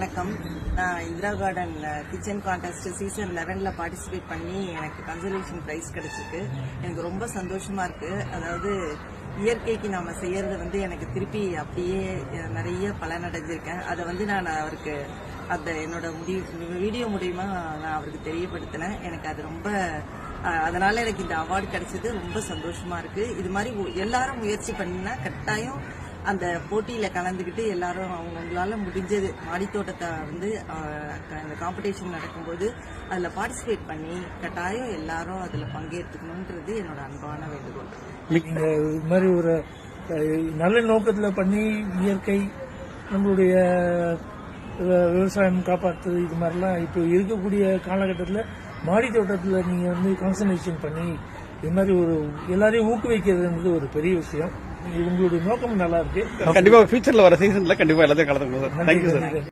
வணக்கம். நான் Indira garden kitchen contest season லெவனில் பார்ட்டிசிபேட் பண்ணி எனக்கு கன்சர்வேஷன் ப்ரைஸ் கிடச்சிருக்கு. எனக்கு ரொம்ப சந்தோஷமாக இருக்குது அதாவது இயற்கைக்கு நாம் செய்யறது வந்து எனக்கு திருப்பி அப்படியே நிறைய பலனடைஞ்சிருக்கேன் அதை வந்து நான் அவருக்கு அந்த என்னோட முடிவு வீடியோ மூலியமா நான் அவருக்கு தெரியப்படுத்தினேன். எனக்கு அது ரொம்ப அதனால் அதனால எனக்கு இந்த அவார்டு கிடைச்சது. ரொம்ப சந்தோஷமா இருக்கு. இது மாதிரி எல்லாரும் முயற்சி பண்ணினா கட்டாயம் அந்த போட்டியில் கலந்துக்கிட்டு எல்லாரும் அவங்களால முடிஞ்சது மாடித்தோட்டத்தை வந்து அந்த காம்படிஷன் நடக்கும்போது அதில் பார்ட்டிசிபேட் பண்ணி கட்டாயம் எல்லாரும் அதில் பங்கேற்றுக்கணுன்றது என்னோட அன்பான வேண்டுகோள். நீங்க இது மாதிரி ஒரு நல்ல நோக்கத்தில் பண்ணி இயற்கை நம்மளுடைய விவசாயம் காப்பாற்றுறது இது மாதிரிலாம் இப்போ இருக்கக்கூடிய காலகட்டத்தில் மாடி தோட்டத்தில் வந்து கான்சன்ட்ரேஷன் பண்ணி இது மாதிரி ஒரு எல்லாரையும் ஊக்குவிக்கிறதுன்றது ஒரு பெரிய விஷயம். உங்களுடைய நோக்கம் நல்லா இருக்கு. கண்டிப்பா ஃபியூச்சர்ல வர சீசன்ல கண்டிப்பா எல்லாத்தையும் கலந்துக்கணும் சார் தேங்க்யூ சார்